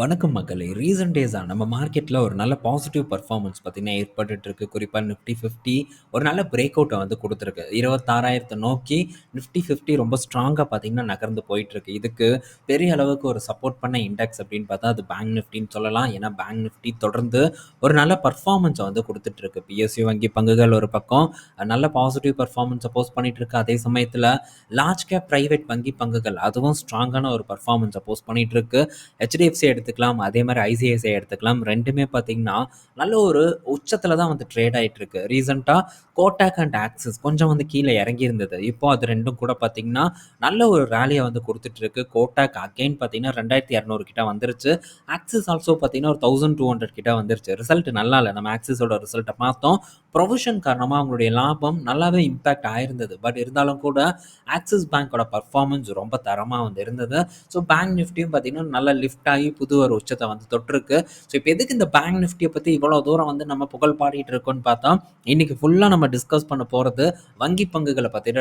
வணக்கம் மக்களே. ரீசன்ட் டேஸாக நம்ம மார்க்கெட்டில் ஒரு நல்ல பாசிட்டிவ் பர்ஃபார்மன்ஸ் பார்த்தீங்கன்னா ஏற்பட்டுருக்கு குறிப்பாக நிஃப்டி ஃபிஃப்டி ஒரு நல்ல பிரேக் அவுட்டை வந்து கொடுத்துருக்கு. இருபத்தாறாயிரத்தை நோக்கி நிஃப்டி ஃபிஃப்டி ரொம்ப ஸ்ட்ராங்காக பார்த்தீங்கன்னா நகர்ந்து போயிட்டுருக்கு. இதுக்கு பெரிய அளவுக்கு ஒரு சப்போர்ட் பண்ண இண்டெக்ஸ் அப்படின்னு பார்த்தா அது பேங்க் நிஃப்டின்னு சொல்லலாம். ஏன்னா பேங்க் நிஃப்டி தொடர்ந்து ஒரு நல்ல பர்ஃபார்மன்ஸை வந்து கொடுத்துட்ருக்கு பிஎஸ்சி வங்கி பங்குகள் ஒரு பக்கம். நல்ல பாசிட்டிவ் பர்ஃபார்மன்ஸை போஸ்ட் பண்ணிகிட்ருக்கு இருக்கு அதே சமயத்தில் லார்ஜ் கேப் ப்ரைவேட் வங்கி பங்குகள் அதுவும் ஸ்ட்ராங்கான ஒரு பர்ஃபார்மன்ஸை போஸ்ட் பண்ணிகிட்ருக்கு ஹெச்டிஎஃப்சி எடுத்து எடுத்துக்கலாம் அதே மாதிரி ஐசிஐசிஐ எடுத்துக்கலாம். ரெண்டுமே பார்த்தீங்கன்னா நல்ல ஒரு உச்சத்தில் தான் வந்து ட்ரேட் ஆகிட்டு இருக்கு ரீசெண்டாக கோட்டாக் அண்ட் ஆக்சிஸ் கொஞ்சம் வந்து கீழே இறங்கி இருந்தது இப்போ அது ரெண்டும் கூட பார்த்தீங்கன்னா நல்ல ஒரு ரேலியை வந்து கொடுத்துட்டு இருக்கு கோட்டாக் அகைன் பார்த்தீங்கன்னா ரெண்டாயிரத்தி இரநூறு கிட்ட வந்துருச்சு. ஆக்சிஸ் ஆல்சோ பார்த்தீங்கன்னா ஒரு தௌசண்ட் டூ ஹண்ட்ரட் கிட்ட வந்துருச்சு. ரிசல்ட் நல்லா இல்லை. நம்ம ஆக்சிஸோட ரிசல்ட்டை பார்த்தோம். ப்ரொவிஷன் காரணமாக அவங்களுடைய லாபம் நல்லாவே இம்பேக்ட் ஆயிருந்தது. பட் இருந்தாலும் கூட ஆக்சிஸ் பேங்க்கோட பர்ஃபார்மன்ஸ் ரொம்ப தரமாக வந்து இருந்தது. ஸோ பேங்க் நிஃப்டியும் பார்த்தீங்கன்னா நல்லா லிஃப்ட் ஆகி புது ஒரு உச்சத்தை வந்து தொட்டிருக்கு. ஸோ இப்போ எதுக்கு இந்த பேங்க் நிஃப்டியை பற்றி இவ்வளோ தூரம் வந்து நம்ம புகழ் பாடிட்டு இருக்கோம்னு பார்த்தா இன்னைக்கு ஃபுல்லாக நம்ம டிஸ்கஸ் பண்ண போகிறது வங்கி பங்குகளை பற்றி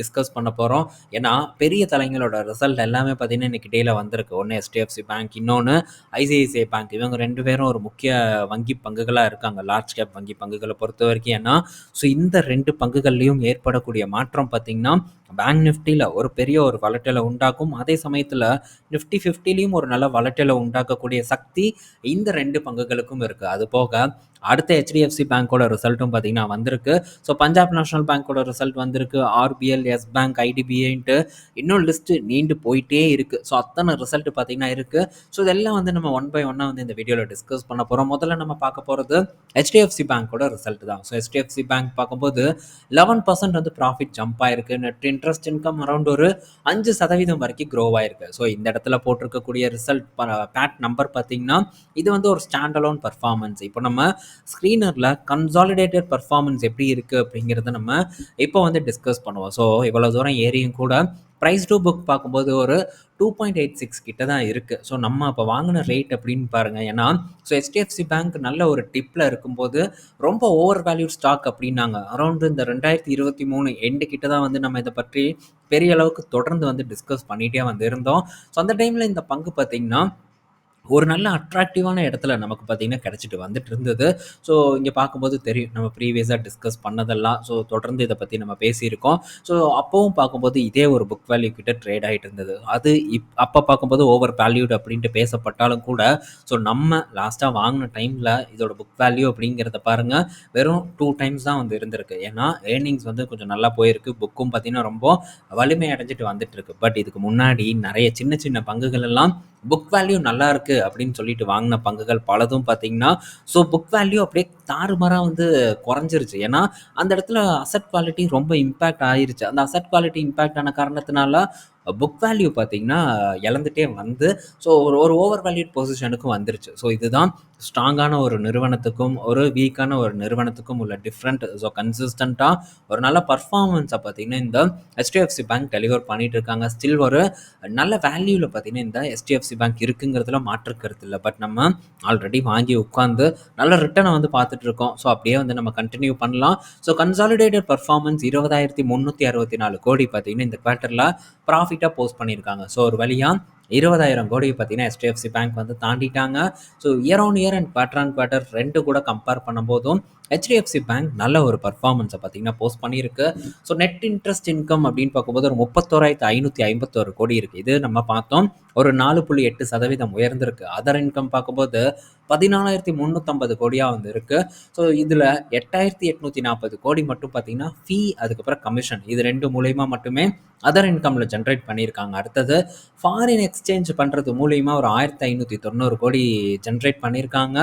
டிஸ்கஸ் பண்ண போகிறோம் ஏன்னா பெரிய தலைங்களோட ரிசல்ட் எல்லாமே பார்த்தீங்கன்னா இன்னைக்கு டேல வந்திருக்கு. ஒன்று எஸ்டிஎஃப்சி பேங்க் இன்னொன்று ஐசிஐசிஐ பேங்க் இவங்க ரெண்டு பேரும் ஒரு முக்கிய வங்கி பங்குகளாக இருக்காங்க. லார்ஜ் கேப் வங்கி பங்குகளை பொறுத்த வரைக்கும் ஏன்னா ஸோ இந்த ரெண்டு பங்குகள்லையும் ஏற்படக்கூடிய மாற்றம் பார்த்தீங்கன்னா பேங்க் நிஃப்டியில் ஒரு பெரிய ஒரு வளட்டலை உண்டாக்கும் அதே சமயத்தில் நிஃப்டி ஃபிஃப்டிலையும் ஒரு நல்ல வளட்டலை உண்டாக்கக்கூடிய சக்தி இந்த ரெண்டு பங்குகளுக்கும் இருக்குது அது போக அடுத்த ஹெச்டிஎஃப்சி பேங்க்கோட ரிசல்ட்டும் பார்த்தீங்கன்னா வந்திருக்கு. ஸோ பஞ்சாப் நேஷனல் பேங்க்கோட ரிசல்ட் வந்திருக்கு. ஆர்பிஎல் எஸ் பேங்க் ஐடிபிஐன்ட்டு இன்னும் லிஸ்ட்டு நீண்டு போயிட்டே இருக்குது ஸோ அத்தனை ரிசல்ட் பார்த்தீங்கன்னா இருக்குது ஸோ இதெல்லாம் வந்து நம்ம ஒன் பை ஒன்னாக வந்து இந்த வீடியோவில் டிஸ்கஸ் பண்ண போகிறோம் முதல்ல நம்ம பார்க்க போகிறது ஹெச்டிஎஃப்சி பேங்க்கோட ரிசல்ட் தான். ஸோ ஹெச்டிஎஃப்சி பேங்க் பார்க்கும்போது லெவன் பர்சன்ட் வந்து ப்ராஃபிட் ஜம்ப் ஆயிருக்கு. நெட் இன்ட்ரெஸ்ட் இன்கம் அரௌண்ட் ஒரு அஞ்சு சதவீதம் வரைக்கும் க்ரோ ஆயிருக்கு. ஸோ இந்த இடத்துல போட்டிருக்கக்கூடிய ரிசல்ட் பேட் நம்பர் பார்த்தீங்கன்னா இது வந்து ஒரு ஸ்டாண்ட் அலோன் பர்ஃபார்மன்ஸ் இப்போ நம்ம ஸ்க்ரீனரில் கன்சாலிடேட்டட் பர்ஃபார்மன்ஸ் எப்படி இருக்குது அப்படிங்கிறத நம்ம இப்போ வந்து டிஸ்கஸ் பண்ணுவோம். ஸோ இவ்வளோ தூரம் ஏரியும் கூட ப்ரைஸ் டூ புக் பார்க்கும்போது ஒரு டூ பாயிண்ட் எயிட் சிக்ஸ் கிட்ட தான் இருக்குது ஸோ நம்ம அப்போ வாங்கின ரேட் அப்படின்னு பாருங்கள் ஏன்னா ஸோ ஹெச்டிஎஃப்சி பேங்க் நல்ல ஒரு டிப்பில் இருக்கும்போது ரொம்ப ஓவர் வேல்யூட் ஸ்டாக் அப்படின்னாங்க. அரௌண்டு இந்த ரெண்டாயிரத்தி இருபத்தி மூணு எண்டு கிட்ட தான் வந்து நம்ம இதை பற்றி பெரிய அளவுக்கு தொடர்ந்து வந்து டிஸ்கஸ் பண்ணிகிட்டே வந்து இருந்தோம் ஸோ அந்த டைமில் இந்த பங்கு பார்த்திங்கன்னா ஒரு நல்ல அட்ராக்டிவான இடத்துல நமக்கு பார்த்திங்கன்னா கிடச்சிட்டு வந்துட்டு இருந்தது. ஸோ இங்கே பார்க்கும்போது தெரியும். நம்ம ப்ரீவியஸாக டிஸ்கஸ் பண்ணதெல்லாம் ஸோ தொடர்ந்து இதை பற்றி நம்ம பேசியிருக்கோம். ஸோ அப்போவும் பார்க்கும்போது இதே ஒரு புக் வேல்யூ கிட்ட ட்ரேட் ஆகிட்டு இருந்தது. அது இப் அப்போ பார்க்கும்போது ஓவர் வேல்யூடு அப்படின்ட்டு பேசப்பட்டாலும் கூட ஸோ நம்ம லாஸ்ட்டாக வாங்கின டைமில் இதோட புக் வேல்யூ அப்படிங்கிறத பாருங்கள் வெறும் டூ டைம்ஸ் தான் வந்து இருந்திருக்கு. ஏன்னா ஏர்னிங்ஸ் வந்து கொஞ்சம் நல்லா போயிருக்கு. புக்கும் பார்த்திங்கன்னா ரொம்ப வலிமை அடைஞ்சிட்டு வந்துட்டு இருக்கு. பட் இதுக்கு முன்னாடி நிறைய சின்ன சின்ன பங்குகள் எல்லாம் புக் வேல்யூ நல்லா இருக்குது அப்படின்னு சொல்லிட்டு வாங்கின பங்குகள் பலதும் பார்த்தீங்கன்னா ஸோ புக் வேல்யூ அப்படியே தாறுமாறாக வந்து குறைஞ்சிருச்சு. ஏன்னா அந்த இடத்துல அசட் குவாலிட்டி ரொம்ப இம்பேக்ட் ஆயிருச்சு. அந்த அசட் குவாலிட்டி இம்பேக்ட் ஆன காரணத்தினால புக் வேல்யூ பார்த்தீங்கன்னா இழந்துட்டே வந்து ஸோ ஒரு ஒரு ஓவர் வேல்யூட் பொசிஷனுக்கும் வந்துருச்சு. ஸோ இதுதான் ஸ்ட்ராங்கான ஒரு நிறுவனத்துக்கும் ஒரு வீக்கான ஒரு நிறுவனத்துக்கும் உள்ள டிஃப்ரெண்ட் ஸோ கன்சிஸ்டண்ட்டாக ஒரு நல்ல பர்ஃபார்மன்ஸை பார்த்தீங்கன்னா இந்த ஹெச்டிஎஃப்சி பேங்க் டெலிவர் பண்ணிட்டு இருக்காங்க ஸ்டில் ஒரு நல்ல வேல்யூவில் பார்த்தீங்கன்னா இந்த ஹெச்டிஎஃப்சி பேங்க் இருக்குங்கிறதுல மாற்றுக்கிறது இல்லை. பட் நம்ம ஆல்ரெடி வாங்கி உட்காந்து நல்ல ரிட்டர்னை வந்து பார்த்துட்டு இருக்கோம் ஸோ அப்படியே வந்து நம்ம கண்டினியூ பண்ணலாம். ஸோ கன்சாலிடேட்டட் பர்ஃபார்மன்ஸ் இருபதாயிரத்தி முந்நூற்றி அறுபத்தி நாலு கோடி பார்த்தீங்கன்னா இந்த குவார்ட்டரில் ப்ராஃபிட்டாக போஸ்ட் பண்ணியிருக்காங்க. ஸோ ஒரு வழியாக இருபதாயிரம் கோடி பார்த்தீங்கன்னா எஸ்டிஎஃப்சி பேங்க் வந்து தாண்டிட்டாங்க. So year on year and quarter on quarter ரெண்டு கூட கம்பேர் பண்ணும்போதும் ஹெச்டிஎஃப்சி பேங்க் நல்ல ஒரு பர்ஃபார்மன்ஸை பார்த்தீங்கன்னா போஸ்ட் பண்ணியிருக்கு. ஸோ நெட் இன்ட்ரெஸ்ட் இன்கம் அப்படின்னு பார்க்கும்போது ஒரு முப்பத்தோராயிரத்து ஐநூற்றி ஐம்பத்தோரு கோடி இருக்குது இது நம்ம பார்த்தோம் ஒரு நாலு புள்ளி எட்டு சதவீதம் உயர்ந்திருக்கு. அதர் இன்கம் பார்க்கும்போது பதினாலாயிரத்தி முந்நூற்றம்பது கோடியாக வந்து இருக்குது ஸோ இதில் எட்டாயிரத்தி எட்நூற்றி நாற்பது கோடி மட்டும் பார்த்தீங்கன்னா ஃபீ அதுக்கப்புறம் கமிஷன் இது ரெண்டு மூலயமா மட்டுமே அதர் இன்கமில் ஜென்ரேட் பண்ணியிருக்காங்க. அடுத்தது ஃபாரின் எக்ஸ்சேஞ்ச் பண்ணுறது மூலியமாக ஒரு ஆயிரத்தி ஐநூற்றி தொண்ணூறு கோடி ஜென்ரேட் பண்ணியிருக்காங்க.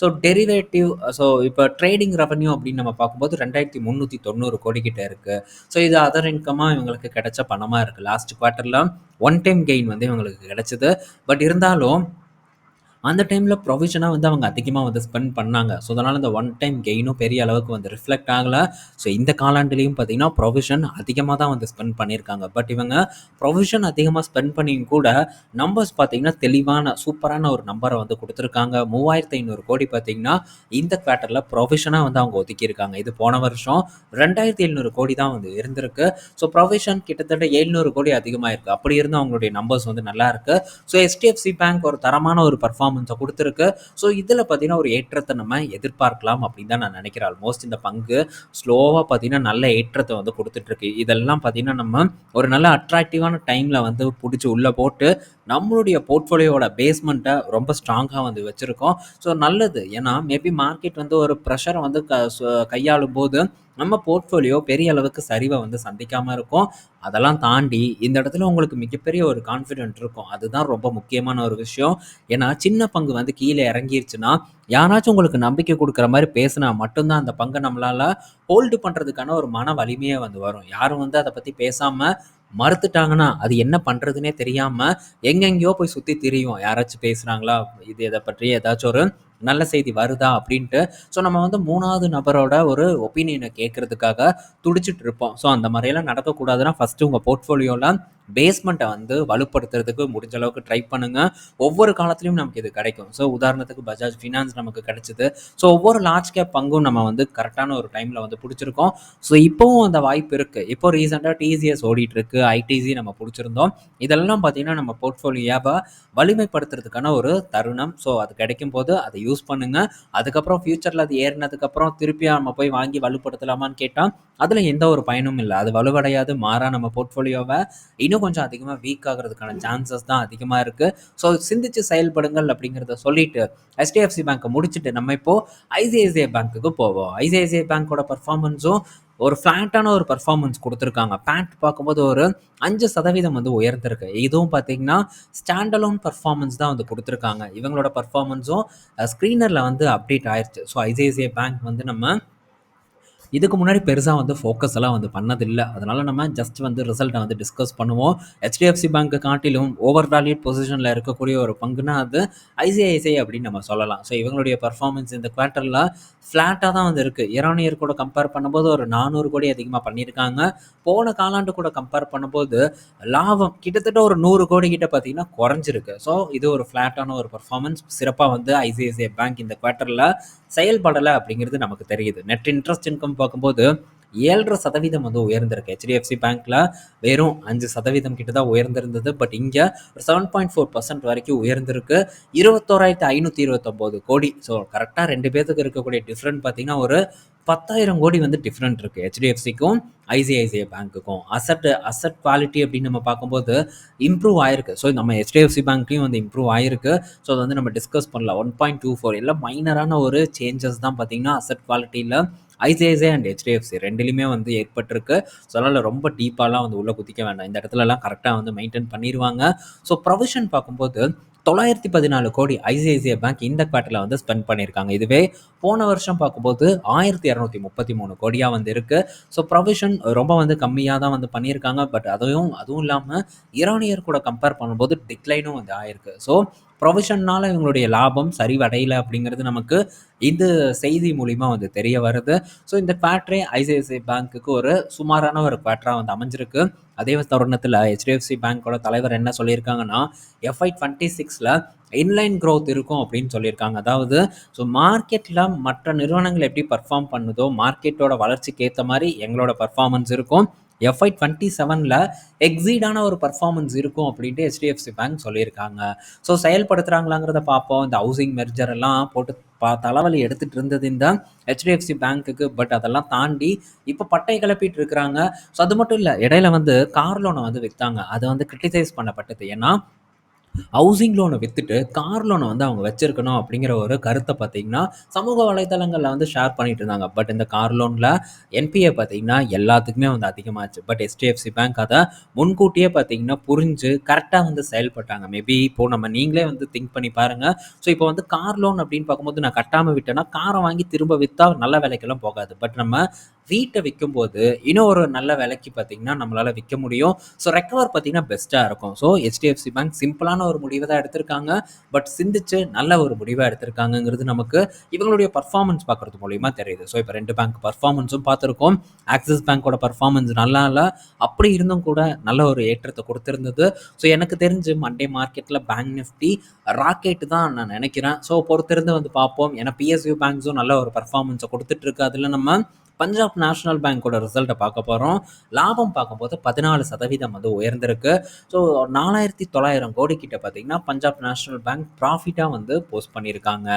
ஸோ டெரிவேட்டிவ் ஸோ இப்போ ட்ரேடிங் ரெவன்யூ அப்படின்னு நம்ம பார்க்கும்போது ரெண்டாயிரத்தி முந்நூற்றி தொண்ணூறு கோடி கிட்ட இருக்குது ஸோ இது அதர் இன்கமாக இவங்களுக்கு கிடைச்ச பணமாக இருக்குது லாஸ்ட் குவார்ட்டரில் ஒன் டைம் கெயின் வந்து இவங்களுக்கு கிடைச்சிது. பட் இருந்தாலும் அந்த டைமில் ப்ரொவிஷனாக வந்து அவங்க அதிகமாக வந்து ஸ்பெண்ட் பண்ணாங்க. ஸோ அதனால் இந்த ஒன் டைம் கெயினும் பெரிய அளவுக்கு வந்து ரிஃப்ளெக்ட் ஆகலை. ஸோ இந்த காலாண்டுலேயும் பார்த்தீங்கன்னா ப்ரொவிஷன் அதிகமாக தான் வந்து ஸ்பெண்ட் பண்ணியிருக்காங்க. பட் இவங்க ப்ரொவிஷன் அதிகமாக ஸ்பெண்ட் பண்ணியும் கூட நம்பர்ஸ் பார்த்தீங்கன்னா தெளிவான சூப்பரான ஒரு நம்பரை வந்து கொடுத்துருக்காங்க. மூவாயிரத்து ஐநூறு கோடி பார்த்தீங்கன்னா இந்த குவார்ட்டரில் ப்ரொவிஷனாக வந்து அவங்க ஒதுக்கியிருக்காங்க. இது போன வருஷம் ரெண்டாயிரத்தி எழுநூறு கோடி தான் வந்து இருந்திருக்கு. ஸோ ப்ரொவிஷன் கிட்டத்தட்ட எழுநூறு கோடி அதிகமாக இருக்குது அப்படி இருந்து அவங்களுடைய நம்பர்ஸ் வந்து நல்லா இருக்குது ஸோ எஸ்டிஎஃப்சி பேங்க் ஒரு தரமான ஒரு பர்ஃபார்ம் பர்ஃபார்மன்ஸை கொடுத்துருக்கு. ஸோ இதில் பார்த்தீங்கன்னா ஒரு ஏற்றத்தை நம்ம எதிர்பார்க்கலாம் அப்படின்னு தான் நான் நினைக்கிறேன். ஆல்மோஸ்ட் இந்த பங்கு ஸ்லோவாக பார்த்தீங்கன்னா நல்ல ஏற்றத்தை வந்து கொடுத்துட்ருக்கு இதெல்லாம் பார்த்தீங்கன்னா நம்ம ஒரு நல்ல அட்ராக்டிவான டைமில் வந்து பிடிச்சி உள்ளே போட்டு நம்மளுடைய போர்ட்ஃபோலியோட பேஸ்மெண்ட்டை ரொம்ப ஸ்ட்ராங்காக வந்து வச்சுருக்கோம். ஸோ நல்லது. ஏன்னா மேபி மார்க்கெட் வந்து ஒரு ப்ரெஷரை வந்து க கையாளும் போது நம்ம போர்ட்ஃபோலியோ பெரிய அளவுக்கு சரிவை வந்து சந்திக்காமல் இருக்கும். அதெல்லாம் தாண்டி இந்த இடத்துல உங்களுக்கு மிகப்பெரிய ஒரு கான்ஃபிடென்ட் இருக்கும். அதுதான் ரொம்ப முக்கியமான ஒரு விஷயம். ஏன்னா சின்ன பங்கு வந்து கீழே இறங்கிருச்சுன்னா யாராச்சும் உங்களுக்கு நம்பிக்கை கொடுக்குற மாதிரி பேசினா மட்டும்தான் அந்த பங்கை நம்மளால் ஹோல்டு பண்ணுறதுக்கான ஒரு மன வலிமையே வந்து வரும். யாரும் வந்து அதை பற்றி பேசாமல் மறுத்துட்டாங்கன்னா அது என்ன பண்ணுறதுனே தெரியாமல் எங்கெங்கேயோ போய் சுற்றி திரியும். யாராச்சும் பேசுகிறாங்களா இது இதை பற்றி ஏதாச்சும் ஒரு நல்ல செய்தி வருதா? அப்படின்ட்டு. ஸோ நம்ம வந்து மூணாவது நபரோட ஒரு ஒப்பீனியனை கேட்குறதுக்காக துடிச்சிட்டு இருப்போம். ஸோ அந்த மாதிரியெல்லாம் நடக்கக்கூடாதுன்னா ஃபஸ்ட்டு உங்கள் போர்ட்ஃபோலியோவில் பேஸ்மெண்ட்டை வந்து வலுப்படுத்துறதுக்கு முடிஞ்ச அளவுக்கு ட்ரை பண்ணுங்கள் ஒவ்வொரு காலத்துலையும் நமக்கு இது கிடைக்கும். ஸோ உதாரணத்துக்கு பஜாஜ் ஃபினான்ஸ் நமக்கு கிடைச்சிது. ஸோ ஒவ்வொரு லார்ஜ் கேப் பங்கும் நம்ம வந்து கரெக்டான ஒரு டைமில் வந்து பிடிச்சிருக்கோம். ஸோ இப்போவும் அந்த வாய்ப்பு இருக்குது இப்போ ரீசெண்டாக டிசிஎஸ் ஓடிட்டு இருக்கு. ஐடிசி நம்ம பிடிச்சிருந்தோம். இதெல்லாம் பார்த்தீங்கன்னா நம்ம போர்ட்ஃபோலியோவை வலிமைப்படுத்துறதுக்கான ஒரு தருணம். ஸோ அது கிடைக்கும் போது அதை யூஸ் பண்ணுங்கள் அதுக்கப்புறம் ஃப்யூச்சரில் அது ஏறினதுக்கப்புறம் திருப்பி நம்ம போய் வாங்கி வலுப்படுத்தலாமான்னு கேட்டால் அதில் எந்த ஒரு பயனும் இல்லை. அது வலுவடையாது. மாறாக நம்ம போர்ட்ஃபோலியோவை இன்னும் இன்னும் கொஞ்சம் அதிகமாக வீக் ஆகிறதுக்கான சான்சஸ் தான் அதிகமாக இருக்குது ஸோ சிந்திச்சு செயல்படுங்கள் அப்படிங்கிறத சொல்லிட்டு ஹெச்டிஎஃப்சி பேங்க்கை முடிச்சுட்டு நம்ம இப்போது ஐசிஐசிஐ பேங்க்குக்கு போவோம். ஐசிஐசிஐ பேங்க்கோட பர்ஃபார்மன்ஸும் ஒரு ஃப்ளாட்டான ஒரு பர்ஃபார்மன்ஸ் கொடுத்துருக்காங்க. பேண்ட் பார்க்கும்போது ஒரு அஞ்சு சதவீதம் வந்து உயர்ந்திருக்கு. இதுவும் பார்த்தீங்கன்னா ஸ்டாண்டலோன் பர்ஃபார்மன்ஸ் தான் வந்து கொடுத்துருக்காங்க. இவங்களோட பர்ஃபார்மன்ஸும் ஸ்க்ரீனரில் வந்து அப்டேட் ஆயிடுச்சு ஸோ ஐசிஐசிஐ பேங்க் வந்து நம்ம இதுக்கு முன்னாடி பெருசாக வந்து ஃபோக்கஸ் எல்லாம் வந்து பண்ணதில்லை. அதனால் நம்ம ஜஸ்ட் வந்து ரிசல்ட்டை வந்து டிஸ்கஸ் பண்ணுவோம். ஹெச்டிஎஃப்சி பேங்க்கை காட்டிலும் ஓவர் வேல்யூட் பொசிஷனில் இருக்கக்கூடிய ஒரு பங்குனா அது ஐசிஐசிஐ அப்படின்னு நம்ம சொல்லலாம். ஸோ இவங்களுடைய பர்ஃபார்மன்ஸ் இந்த குவார்ட்டரில் ஃப்ளாட்டாக தான் வந்து இருக்குது இயர் இயர் கூட கம்பேர் பண்ணும்போது ஒரு நானூறு கோடி அதிகமாக பண்ணியிருக்காங்க. போன காலாண்டு கூட கம்பேர் பண்ணும்போது லாபம் கிட்டத்தட்ட ஒரு நூறு கோடி கிட்ட பார்த்தீங்கன்னா குறைஞ்சிருக்கு. ஸோ இது ஒரு ஃப்ளாட்டான ஒரு பர்ஃபார்மன்ஸ் சிறப்பாக வந்து ஐசிஐசிஐ பேங்க் இந்த குவார்ட்டரில் செயல்படலை அப்படிங்கிறது நமக்கு தெரியுது. நெட் இன்ட்ரெஸ்ட் இன்கம் பார்க்கும்போது ஏழரை சதவீதம் வந்து உயர்ந்திருக்கு. ஹெச்டிஎஃப்சி பேங்க்கில் வெறும் அஞ்சு சதவீதம் கிட்ட தான் உயர்ந்திருந்தது. பட் இங்கே ஒரு செவன் பாயிண்ட் ஃபோர் பர்சன்ட் வரைக்கும் உயர்ந்திருக்கு. இருபத்தோராயிரத்தி ஐநூற்றி இருபத்தொம்போது கோடி. ஸோ கரெக்டாக ரெண்டு பேர்த்துக்கு இருக்கக்கூடிய டிஃப்ரெண்ட் பார்த்தீங்கன்னா ஒரு பத்தாயிரம் கோடி வந்து டிஃப்ரெண்ட் இருக்குது ஹெச்டிஎஃப்சிக்கும் ஐசிஐசிஐ பேங்க்குக்கும் அசட் அசட் குவாலிட்டி அப்படின்னு நம்ம பார்க்கும்போது இம்ப்ரூவ் ஆயிருக்கு. ஸோ நம்ம ஹெச்டிஎஃப்சி பேங்க்லையும் வந்து இம்ப்ரூவ் ஆயிருக்கு. ஸோ அதை வந்து நம்ம டிஸ்கஸ் பண்ணலாம். ஒன் பாயிண்ட் டூ ஃபோர் எல்லாம் மைனரான ஒரு சேஞ்சஸ் தான் பார்த்தீங்கன்னா அசட் குவாலிட்டியில் ஐசிஐசிஐ அண்ட் ஹெச்டிஎஃப்சி ரெண்டுலையுமே வந்து ஏற்பட்டிருக்கு. ஸோ அதனால் ரொம்ப டீப்பாலாம் வந்து உள்ளே குதிக்க வேண்டாம். இந்த இடத்துலலாம் கரெக்டாக வந்து மெயின்டைன் பண்ணிடுவாங்க ஸோ ப்ரொவிஷன் பார்க்கும்போது தொள்ளாயிரத்தி பதினாலு கோடி ஐசிஐசிஐ பேங்க் இந்த குவார்ட்டரில் வந்து ஸ்பெண்ட் பண்ணியிருக்காங்க. இதுவே போன வருஷம் பார்க்கும்போது ஆயிரத்தி இரநூத்தி முப்பத்தி மூணு கோடியாக வந்து இருக்குது ஸோ ப்ரொவிஷன் ரொம்ப வந்து கம்மியாக தான் வந்து பண்ணியிருக்காங்க. பட் அதையும் அதுவும் இல்லாமல் இரானியர் கூட கம்பேர் பண்ணும்போது டிக்ளைனும் வந்து ஆயிருக்கு. ஸோ ப்ரொவிஷன்னால் இவங்களுடைய லாபம் சரிவடையலை அப்படிங்கிறது நமக்கு இந்த செய்தி மூலிமா வந்து தெரிய வருது. ஸோ இந்த குவாட்ரே ஐசிஐசிஐ பேங்க்குக்கு ஒரு சுமாரான ஒரு குவாட்ராக வந்து அமைஞ்சிருக்கு. அதே தருணத்தில் ஹெச்டிஎஃப்சி பேங்க்கோட தலைவர் என்ன சொல்லியிருக்காங்கன்னா எஃப்ஐ டுவெண்ட்டி சிக்ஸில் இன்லைன் க்ரோத் இருக்கும் அப்படின்னு சொல்லியிருக்காங்க. அதாவது ஸோ மார்க்கெட்டில் மற்ற நிறுவனங்கள் எப்படி பர்ஃபார்ம் பண்ணுதோ மார்க்கெட்டோட வளர்ச்சிக்கு ஏற்ற மாதிரி எங்களோட பர்ஃபார்மன்ஸ் இருக்கும். எஃப்ஐ டுவெண்ட்டி செவனில் எக்ஸீடான ஒரு பர்ஃபார்மன்ஸ் இருக்கும் அப்படின்ட்டு ஹெச்டிஎஃப்சி பேங்க் சொல்லியிருக்காங்க. ஸோ செயல்படுத்துகிறாங்களாங்கிறத பார்ப்போம். இந்த ஹவுசிங் மெர்ஜர் எல்லாம் போட்டு பா தலைவலி எடுத்துகிட்டு இருந்தது இந்த ஹெச்டிஎஃப்சி பேங்க்குக்கு பட் அதெல்லாம் தாண்டி இப்போ பட்டை கிளப்பிட்டு இருக்கிறாங்க. ஸோ அது மட்டும் இல்லை இடையில வந்து கார் லோனை வந்து விற்றாங்க அது வந்து கிரிட்டிசைஸ் பண்ணப்பட்டது. ஏன்னா ஹவுசிங் லோனை விற்றுட்டு கார் லோனை வந்து அவங்க வச்சிருக்கணும் அப்படிங்கிற ஒரு கருத்தை பார்த்தீங்கன்னா சமூக வலைதளங்களில் வந்து ஷேர் பண்ணிட்டு இருந்தாங்க. பட் இந்த கார் லோனில் என்பிஏ பார்த்தீங்கன்னா எல்லாத்துக்குமே வந்து அதிகமாச்சு. பட் எஸ்டிஎஃப்சி பேங்க் அதை முன்கூட்டியே பார்த்தீங்கன்னா புரிஞ்சு கரெக்டாக வந்து செயல்பட்டாங்க. மேபி இப்போ நம்ம நீங்களே வந்து திங்க் பண்ணி பாருங்கள் ஸோ இப்போ வந்து கார் லோன் அப்படின்னு பார்க்கும்போது நான் கட்டாமல் விட்டேன்னா காரை வாங்கி திரும்ப விற்றா நல்ல விலைக்கெல்லாம் போகாது. பட் நம்ம வீட்டை விற்கும்போது இன்னும் ஒரு நல்ல விலைக்கு பார்த்தீங்கன்னா நம்மளால் விற்க முடியும். ஸோ ரெக்கவர் பார்த்தீங்கன்னா பெஸ்ட்டாக இருக்கும். ஸோ ஹெச்டிஎஃப்சி பேங்க் சிம்பிளான ஒரு முடிவை தான் எடுத்திருக்காங்க. பட் சிந்திச்சு நல்ல ஒரு முடிவாக எடுத்திருக்காங்கங்கிறது நமக்கு இவங்களுடைய பர்ஃபார்மன்ஸ் பார்க்குறது மூலியமாக தெரியுது. ஸோ இப்போ ரெண்டு பேங்க் பர்ஃபார்மன்ஸும் பார்த்துருக்கோம். ஆக்சிஸ் பேங்க்கோட பர்ஃபார்மன்ஸ் நல்லா இல்லை. அப்படி இருந்தும் கூட நல்ல ஒரு ஏற்றத்தை கொடுத்துருந்தது. ஸோ எனக்கு தெரிஞ்சு மண்டே மார்க்கெட்டில் பேங்க் நிஃப்டி ராக்கெட் தான் நான் நினைக்கிறேன். ஸோ பொறுத்திருந்து வந்து பார்ப்போம். ஏன்னா பிஎஸ்யூ பேங்க்ஸும் நல்ல ஒரு பர்ஃபார்மன்ஸை கொடுத்துட்ருக்கு அதில் நம்ம பஞ்சாப் நேஷனல் பேங்க்கோட ரிசல்ட்டை பார்க்க போகிறோம் லாபம் பார்க்கும்போது பதினாலு சதவீதம் வந்து உயர்ந்திருக்கு. ஸோ நாலாயிரத்தி தொள்ளாயிரம் கோடி கிட்ட பார்த்தீங்கன்னா பஞ்சாப் நேஷனல் பேங்க் ப்ராஃபிட்டாக வந்து போஸ்ட் பண்ணியிருக்காங்க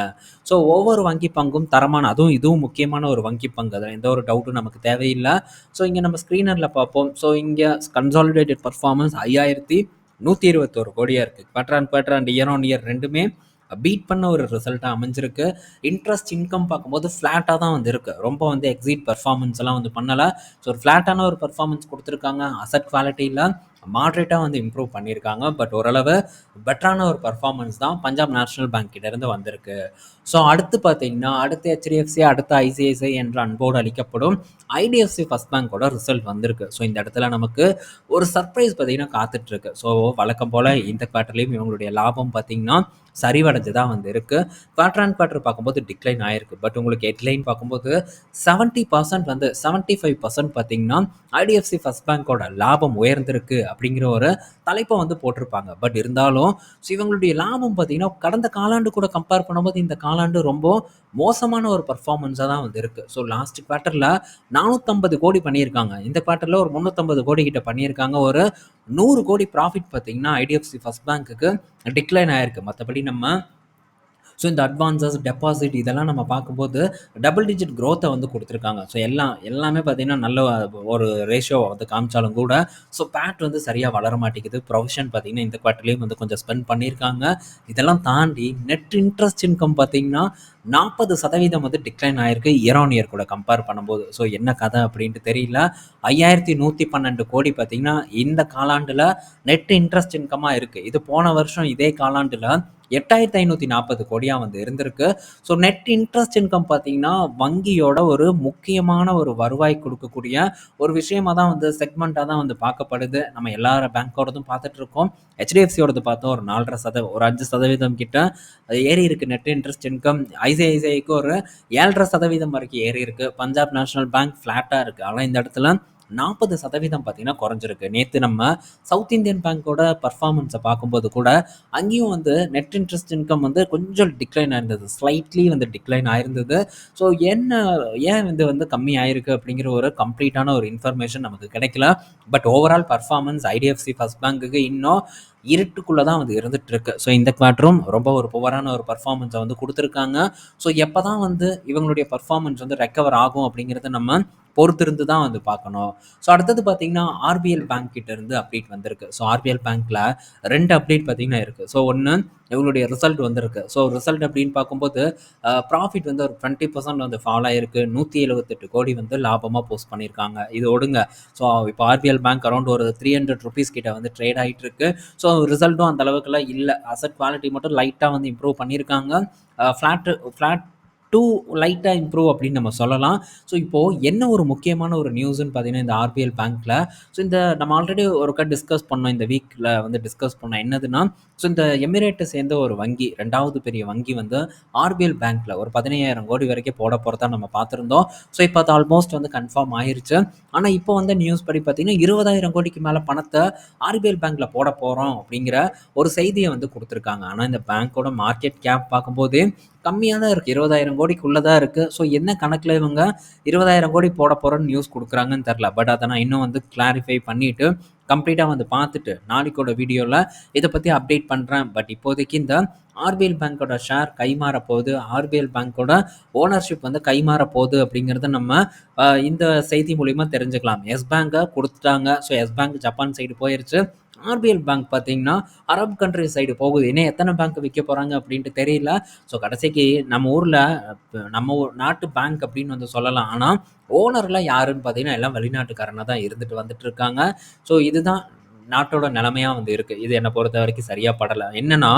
ஸோ ஒவ்வொரு வங்கி பங்கும் தரமான அதுவும் இதுவும் முக்கியமான ஒரு வங்கி பங்கு. அதில் எந்த ஒரு டவுட்டும் நமக்கு தேவையில்லை. ஸோ இங்கே நம்ம ஸ்க்ரீனரில் பார்ப்போம். ஸோ இங்கே கன்சாலிடேட்டட் பர்ஃபார்மன்ஸ் ஐயாயிரத்தி நூற்றி இருபத்தோரு கோடியாக இருக்குது quarter and quarter and year on year ரெண்டுமே பீட் பண்ண ஒரு ரிசல்ட்டாக அமைஞ்சிருக்கு. இன்ட்ரெஸ்ட் இன்கம் பார்க்கும்போது ஃப்ளாட்டாக தான் வந்து இருக்குது ரொம்ப வந்து எக்ஸிட் பர்ஃபார்மன்ஸ் எல்லாம் வந்து பண்ணலை. ஸோ ஒரு ஃப்ளாட்டான ஒரு பர்ஃபார்மன்ஸ் கொடுத்துருக்காங்க. அசட் குவாலிட்டியில் மாட்ரேட்டாக வந்து இம்ப்ரூவ் பண்ணியிருக்காங்க. பட் ஓரளவு பெட்டரான ஒரு பர்ஃபார்மன்ஸ் தான் பஞ்சாப் நேஷனல் பேங்க் கிட்டேருந்து வந்திருக்கு. ஸோ அடுத்து பார்த்தீங்கன்னா அடுத்து ஹெச்டிஎஃப்சி அடுத்து ஐசிஐசிஐ என்ற அன்போடு அளிக்கப்படும் ஐடிஎஃப்சி ஃபஸ்ட் பேங்கோட ரிசல்ட் வந்திருக்கு. ஸோ இந்த இடத்துல நமக்கு ஒரு சர்ப்ரைஸ் பார்த்தீங்கன்னா காத்துட்ருக்கு. ஸோ வழக்கம் போல் இந்த குவார்ட்டர்லேயும் இவங்களுடைய லாபம் பார்த்தீங்கன்னா சரிவடைஞ்சு தான் வந்து இருக்குது குவார்டர் அண்ட் குவார்டர் பார்க்கும்போது டிக்ளைன் ஆயிருக்கு. பட் உங்களுக்கு ஹெட்லைன் பார்க்கும்போது செவன்ட்டி பர்சன்ட் வந்து செவன்ட்டி ஃபைவ் பர்சன்ட் பார்த்தீங்கன்னா ஐடிஎஃப்சி ஃபஸ்ட் பேங்க்கோட லாபம் உயர்ந்திருக்கு அப்படிங்கிற ஒரு தலைப்பை வந்து போட்டிருப்பாங்க. பட் இருந்தாலும் ஸோ இவங்களுடைய லாபம் பார்த்தீங்கன்னா கடந்த காலாண்டு கூட கம்பேர் பண்ணும்போது இந்த காலாண்டு ரொம்ப மோசமான ஒரு பர்ஃபார்மன்ஸாக தான் வந்து இருக்குது ஸோ லாஸ்ட் குவார்ட்டரில் நானூற்றம்பது கோடி பண்ணியிருக்காங்க. இந்த குவார்ட்டரில் ஒரு முந்நூற்றம்பது கோடி கிட்ட பண்ணியிருக்காங்க. ஒரு நூறு கோடி ப்ராஃபிட் பார்த்தீங்கன்னா ஐடிஎஃப்சி ஃபஸ்ட் பேங்க்குக்கு டிக்ளைன் ஆயிருக்கு. மற்றபடி நம்ம ஸோ இந்த அட்வான்ஸஸ் டெபாசிட் இதெல்லாம் நம்ம பார்க்கும்போது டபுள் டிஜிட் க்ரோத்தை வந்து கொடுத்துருக்காங்க. ஸோ எல்லாம் எல்லாமே பார்த்திங்கன்னா நல்ல ஒரு ரேஷியோவை வந்து காமிச்சாலும் கூட ஸோ பேட் வந்து சரியாக வளர மாட்டேங்குது. ப்ரொஃபஷன் பார்த்திங்கன்னா இந்த குவார்ட்டர்லேயும் வந்து கொஞ்சம் ஸ்பெண்ட் பண்ணியிருக்காங்க. இதெல்லாம் தாண்டி நெட் இன்ட்ரெஸ்ட் இன்கம் பார்த்திங்கன்னா நாற்பது சதவீதம் வந்து டிக்ளைன் ஆயிருக்கு. இயர் ஆன் இயர் கூட கம்பேர் பண்ணும்போது. ஸோ என்ன கதை அப்படின்ட்டு தெரியல. ஐயாயிரத்தி நூற்றி பன்னெண்டு கோடி பார்த்திங்கன்னா இந்த காலாண்டில் நெட் இன்ட்ரெஸ்ட் இன்கமாக இருக்குது இது போன வருஷம் இதே காலாண்டில் எட்டாயிரத்தி ஐநூற்றி நாற்பது கோடியாக வந்து இருந்திருக்கு. ஸோ நெட் இன்ட்ரெஸ்ட் இன்கம் பார்த்தீங்கன்னா வங்கியோட ஒரு முக்கியமான ஒரு வருவாய் கொடுக்கக்கூடிய ஒரு விஷயமாக தான் வந்து செக்மெண்ட்டாக தான் வந்து பார்க்கப்படுது. நம்ம எல்லார பேங்க்கோடதும் பார்த்துட்டு இருக்கோம். ஹெச்டிஎஃப்சியோடது பார்த்தோம் ஒரு நாலரை சத ஒரு அஞ்சு சதவீதம் கிட்ட ஏறி இருக்குது நெட் இன்ட்ரெஸ்ட் இன்கம் ஐசிஐசிஐக்கு ஒரு ஏழரை சதவீதம் வரைக்கும் ஏறி இருக்குது பஞ்சாப் நேஷனல் பேங்க் ஃப்ளாட்டாக இருக்குது ஆனால் இந்த இடத்துல நாற்பது சதவீதம் பார்த்தீங்கன்னா குறைஞ்சிருக்கு. நேற்று நம்ம சவுத் இந்தியன் பேங்க்கோட பர்ஃபார்மன்ஸை பார்க்கும்போது கூட அங்கேயும் வந்து நெட் இன்ட்ரெஸ்ட் இன்கம் வந்து கொஞ்சம் டிக்ளைன் ஆயிருந்தது. ஸ்லைட்லி வந்து டிக்ளைன் ஆயிருந்தது. ஸோ என்ன ஏன் இது வந்து கம்மி ஆயிருக்கு அப்படிங்கிற ஒரு கம்ப்ளீட்டான ஒரு இன்ஃபர்மேஷன் நமக்கு கிடைக்கல. But overall performance IDFC first பேங்க்குக்கு இன்னும் இருட்டுக்குள்ளே தான் வந்து இருந்துட்டு இருக்கு. ஸோ இந்த குவார்ட்டரும் ரொம்ப ஒரு புவரான ஒரு பர்ஃபார்மன்ஸை வந்து கொடுத்துருக்காங்க. ஸோ எப்போ தான் வந்து இவங்களுடைய பர்ஃபார்மன்ஸ் வந்து ரெக்கவர் ஆகும் அப்படிங்கிறத நம்ம பொறுத்திருந்து தான் வந்து பார்க்கணும். ஸோ அடுத்தது பார்த்தீங்கன்னா ஆர்பிஎல் பேங்க் கிட்ட இருந்து அப்டேட் வந்திருக்கு. ஸோ ஆர்பிஎல் பேங்க்கில் ரெண்டு அப்டேட் பார்த்தீங்கன்னா இருக்குது ஸோ ஒன்று இவங்களுடைய ரிசல்ட் வந்திருக்கு. ஸோ ரிசல்ட் அப்படின்னு பார்க்கும்போது ப்ராஃபிட் வந்து ஒரு டுவெண்ட்டி பர்சன்ட் வந்து ஃபால் ஆயிருக்கு. நூற்றி எழுபத்தெட்டு கோடி வந்து லாபமாக போஸ்ட் பண்ணியிருக்காங்க. இது ஒடுங்க. ஸோ இப்போ ஆர்பிஎல் பேங்க் அரௌண்ட் ஒரு த்ரீ ஹண்ட்ரட் ருபீஸ் கிட்ட வந்து ட்ரேட் ஆகிட்டு இருக்கு. ஸோ ரிசல்ட்டும் அந்த அளவுக்குலாம் இல்லை. அசட் குவாலிட்டி மட்டும் லைட்டாக வந்து இம்ப்ரூவ் பண்ணியிருக்காங்க. ஃப்ளாட்டு ஃப்ளாட் டூ லைட்டாக இம்ப்ரூவ் அப்படின்னு நம்ம சொல்லலாம். ஸோ இப்போது என்ன ஒரு முக்கியமான ஒரு நியூஸ்ன்னு பார்த்தீங்கன்னா இந்த ஆர்பிஎல் பேங்க்கில் ஸோ இந்த நம்ம ஆல்ரெடி ஒருக்கா டிஸ்கஸ் பண்ணோம். இந்த வீக்கில் வந்து டிஸ்கஸ் பண்ணோம். என்னதுன்னா ஸோ இந்த எமிரேட்டை சேர்ந்த ஒரு வங்கி ரெண்டாவது பெரிய வங்கி வந்து ஆர்பிஎல் பேங்க்கில் ஒரு பதினையாயிரம் கோடி வரைக்கும் போட போகிறதா நம்ம பார்த்துருந்தோம். ஸோ இப்போ அது ஆல்மோஸ்ட் வந்து கன்ஃபார்ம் ஆயிருச்சு. ஆனால் இப்போ வந்து நியூஸ் படி பார்த்தீங்கன்னா இருபதாயிரம் கோடிக்கு மேலே பணத்தை ஆர்பிஎல் பேங்க்கில் போட போகிறோம் அப்படிங்கிற ஒரு செய்தியை வந்து கொடுத்துருக்காங்க. ஆனால் இந்த பேங்க்கோட மார்க்கெட் கேப் பார்க்கும்போது கம்மியாக தான் இருக்குது இருபதாயிரம் கோடிக்குள்ளே தான் இருக்குது ஸோ என்ன கணக்கில் இவங்க இருபதாயிரம் கோடி போட போகிறோன்னு நியூஸ் கொடுக்குறாங்கன்னு தெரில பட் அதை நான் இன்னும் வந்து கிளாரிஃபை பண்ணிவிட்டு கம்ப்ளீட்டாக வந்து பார்த்துட்டு நாளைக்கோட வீடியோவில் இதை பற்றி அப்டேட் பண்ணுறேன் பட் இப்போதைக்கு இந்த ஆர்பிஎல் பேங்க்கோட ஷேர் கைமாற போகுது. ஆர்பிஎல் பேங்க்கோட ஓனர்ஷிப் வந்து கைமாற போகுது அப்படிங்கிறத நம்ம இந்த செய்தி மூலிமா தெரிஞ்சுக்கலாம். எஸ் பேங்கை கொடுத்துட்டாங்க. So yes bank Japan side போயிருச்சு. ஆர்பிஎல் பேங்க் பார்த்தீங்கன்னா அரப் கண்ட்ரி சைடு போகுது. இன்னும் எத்தனை பேங்க் விற்க போகிறாங்க அப்படின்ட்டு தெரியல. ஸோ கடைசிக்கு நம்ம ஊரில் நம்ம நாட்டு பேங்க் அப்படின்னு வந்து சொல்லலாம். ஆனால் ஓனர்லாம் யாருன்னு பார்த்தீங்கன்னா எல்லாம் வெளிநாட்டுக்காரனாக தான் இருந்துட்டு வந்துட்டு இருக்காங்க. ஸோ இதுதான் நாட்டோட நிலைமையாக வந்து இருக்குது இது என்னை பொறுத்த வரைக்கும் சரியாக படலை. என்னென்னா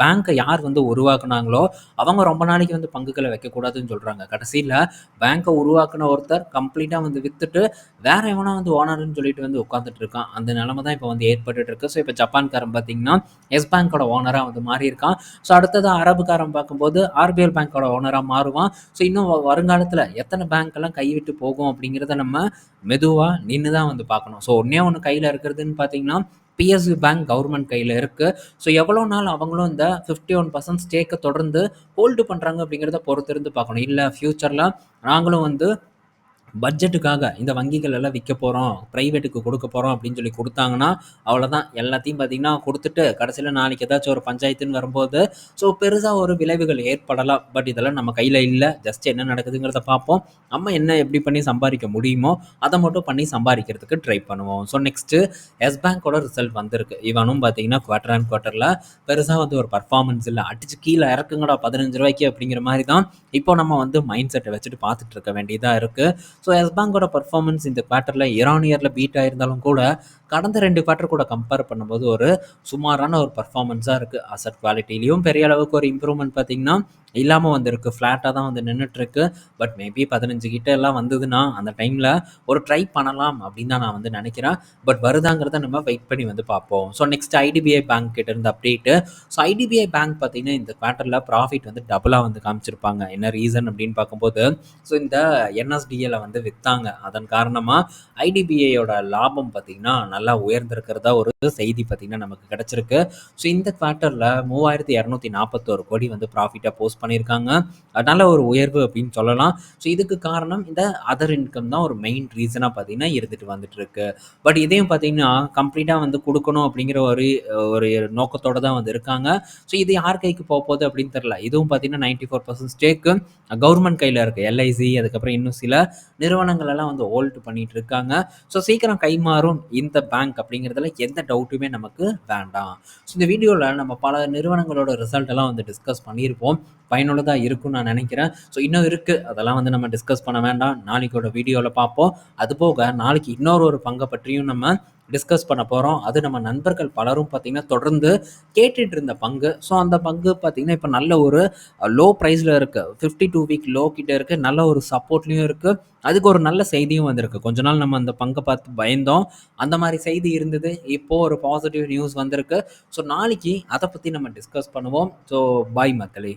பேங்க்கை யார் வந்து உருவாக்குனாங்களோ அவங்க ரொம்ப நாளைக்கு வந்து பங்குகளை வைக்கக்கூடாதுன்னு சொல்கிறாங்க கடைசியில் பேங்க்கை உருவாக்குன ஒருத்தர் கம்ப்ளீட்டாக வந்து விற்றுட்டு வேற எவனா வந்து ஓனர்னு சொல்லிட்டு வந்து உட்காந்துட்டு இருக்கான். அந்த நிலைமை தான் இப்போ வந்து ஏற்பட்டு இருக்கு. ஸோ இப்போ ஜப்பான்காரன் பார்த்தீங்கன்னா எஸ் பேங்க்கோட ஓனராக வந்து மாறி இருக்கான் ஸோ அடுத்தது அரபுக்காரன் பார்க்கும்போது ஆர்பிஎல் பேங்க்கோட ஓனராக மாறுவான். ஸோ இன்னும் வருங்காலத்தில் எத்தனை பேங்க்கெல்லாம் கைவிட்டு போகும் அப்படிங்கிறத நம்ம மெதுவாக நின்று தான் வந்து பார்க்கணும். ஸோ ஒன்றே ஒன்று கையில் இருக்கிறதுன்னு பார்த்தீங்கன்னா பிஎஸ்பி பேங்க் கவர்மெண்ட் கையில் இருக்குது ஸோ எவ்வளோ நாள் அவங்களும் இந்த ஃபிஃப்டி ஒன் பர்சன்ட் ஸ்டேக்கை தொடர்ந்து ஹோல்டு பண்ணுறாங்க அப்படிங்கிறத பொறுத்திருந்து பார்க்கணும். இல்லை ஃப்யூச்சரில் நாங்களும் வந்து பட்ஜெட்டுக்காக இந்த வங்கிகள் எல்லாம் விற்க போகிறோம் ப்ரைவேட்டுக்கு கொடுக்க போகிறோம் அப்படின்னு சொல்லி கொடுத்தாங்கன்னா அவ்வளோதான் எல்லாத்தையும் பார்த்தீங்கன்னா கொடுத்துட்டு கடைசியில் நாளைக்கு ஏதாச்சும் ஒரு பஞ்சாயத்துன்னு வரும்போது ஸோ பெருசாக ஒரு விளைவுகள் ஏற்படலாம். பட் இதெல்லாம் நம்ம கையில் இல்லை. ஜஸ்ட் என்ன நடக்குதுங்கிறத பார்ப்போம். நம்ம என்ன எப்படி பண்ணி சம்பாதிக்க முடியுமோ அதை மட்டும் பண்ணி சம்பாதிக்கிறதுக்கு ட்ரை பண்ணுவோம். ஸோ நெக்ஸ்ட்டு எஸ் பேங்கோட ரிசல்ட் வந்திருக்கு. இவனும் பார்த்தீங்கன்னா குவார்டர் அண்ட் குவார்ட்டரில் பெருசாக வந்து ஒரு பர்ஃபார்மன்ஸ் இல்லை. அடிச்சு கீழே இறக்குங்கடா பதினஞ்சு ரூபாய்க்கு அப்படிங்கிற மாதிரி தான் இப்போ நம்ம வந்து மைண்ட் செட்டை வச்சுட்டு பார்த்துட்டு இருக்க வேண்டியதாக இருக்குது ஸோ எஸ் பேங்கோட பர்ஃபார்மன்ஸ் இந்த குவார்ட்டரில் இரான் இயரில் பீட் ஆயிருந்தாலும் கூட கடந்த ரெண்டு குவார்ட்டர் கூட கம்பேர் பண்ணும்போது ஒரு சுமாரான ஒரு பர்ஃபார்மன்ஸாக இருக்குது அசட் குவாலிட்டிலையும் பெரிய அளவுக்கு ஒரு இம்ப்ரூவ்மெண்ட் பார்த்திங்கன்னா இல்லாமல் வந்திருக்கு. ஃப்ளாட்டாக தான் வந்து நின்றுட்டுருக்கு பட் மேபி பதினஞ்சு கிட்ட எல்லாம் வந்ததுன்னா அந்த டைமில் ஒரு ட்ரை பண்ணலாம் அப்படின்னு தான் நான் வந்து நினைக்கிறேன். பட் வருதாங்கிறத நம்ம வெயிட் பண்ணி வந்து பார்ப்போம். ஸோ நெக்ஸ்ட் ஐடிபிஐ பேங்க் கிட்ட இருந்து அப்டேட்டு ஸோ ஐடிபிஐ பேங்க் பார்த்தீங்கன்னா இந்த குவார்ட்டரில் ப்ராஃபிட் வந்து டபுளாக வந்து காமிச்சிருப்பாங்க. என்ன ரீசன் அப்படின்னு பார்க்கும்போது ஸோ இந்த என்எஸ்டிஎல வந்து விற்றாங்க அதன் காரணமாக ஐடிபிஐயோட லாபம் பார்த்திங்கன்னா நல்லா உயர்ந்திருக்கிறதா ஒரு செய்தி பார்த்திங்கன்னா நமக்கு கிடச்சிருக்கு. ஸோ இந்த குவார்ட்டரில் மூவாயிரத்தி இரநூத்தி நாற்பத்தோரு கோடி வந்து ப்ராஃபிட்டாக போஸ்ட் பண்ணியிருக்காங்க. அதனால் ஒரு உயர்வு அப்படின்னு சொல்லலாம். ஸோ இதுக்கு காரணம் இந்த அதர் இன்கம் தான் ஒரு மெயின் ரீசனாக பார்த்தீங்கன்னா இருந்துட்டு வந்துட்டு இருக்கு பட் இதையும் பார்த்தீங்கன்னா கம்ப்ளீட்டாக வந்து கொடுக்கணும் அப்படிங்கிற ஒரு ஒரு நோக்கத்தோடு தான் வந்து இருக்காங்க. ஸோ இது யார் கைக்கு போக போகுது அப்படின்னு தெரில இதுவும் பார்த்தீங்கன்னா நைன்டி ஃபோர் பர்சன்ட் ஸ்டேக்கு கவர்மெண்ட் கையில் இருக்குது எல்ஐசி அதுக்கப்புறம் இன்னும் சில நிறுவனங்களெல்லாம் வந்து ஹோல்டு பண்ணிட்டு இருக்காங்க. ஸோ சீக்கிரம் கைமாறும் இந்த பேங்க் அப்படிங்கிறதுல எந்த டவுட்டுமே நமக்கு வேண்டாம். ஸோ இந்த வீடியோவில் நம்ம பல நிறுவனங்களோட ரிசல்ட் எல்லாம் வந்து டிஸ்கஸ் பண்ணியிருப்போம். பயனுள்ளதாக இருக்கும்னு நான் நினைக்கிறேன். ஸோ இன்னும் இருக்குது அதெல்லாம் வந்து நம்ம டிஸ்கஸ் பண்ண வேண்டாம். நாளைக்கோட வீடியோவில் பார்ப்போம். அது போக நாளைக்கு இன்னொரு ஒரு பங்கை பற்றியும் நம்ம டிஸ்கஸ் பண்ண போகிறோம் அது நம்ம நண்பர்கள் பலரும் பார்த்திங்கன்னா தொடர்ந்து கேட்டுட்டு இருந்த பங்கு. ஸோ அந்த பங்கு பார்த்திங்கன்னா இப்போ நல்ல ஒரு லோ ப்ரைஸில் இருக்குது ஃபிஃப்டி டூ வீக் லோ கிட்டே இருக்குது நல்ல ஒரு சப்போர்ட்லேயும் இருக்குது அதுக்கு ஒரு நல்ல செய்தியும் வந்திருக்கு. கொஞ்ச நாள் நம்ம அந்த பங்கை பார்த்து பயந்தோம். அந்த மாதிரி செய்தி இருந்தது. இப்போது ஒரு பாசிட்டிவ் நியூஸ் வந்திருக்கு. ஸோ நாளைக்கு அதை பற்றி நம்ம டிஸ்கஸ் பண்ணுவோம். ஸோ பாய் மக்களே.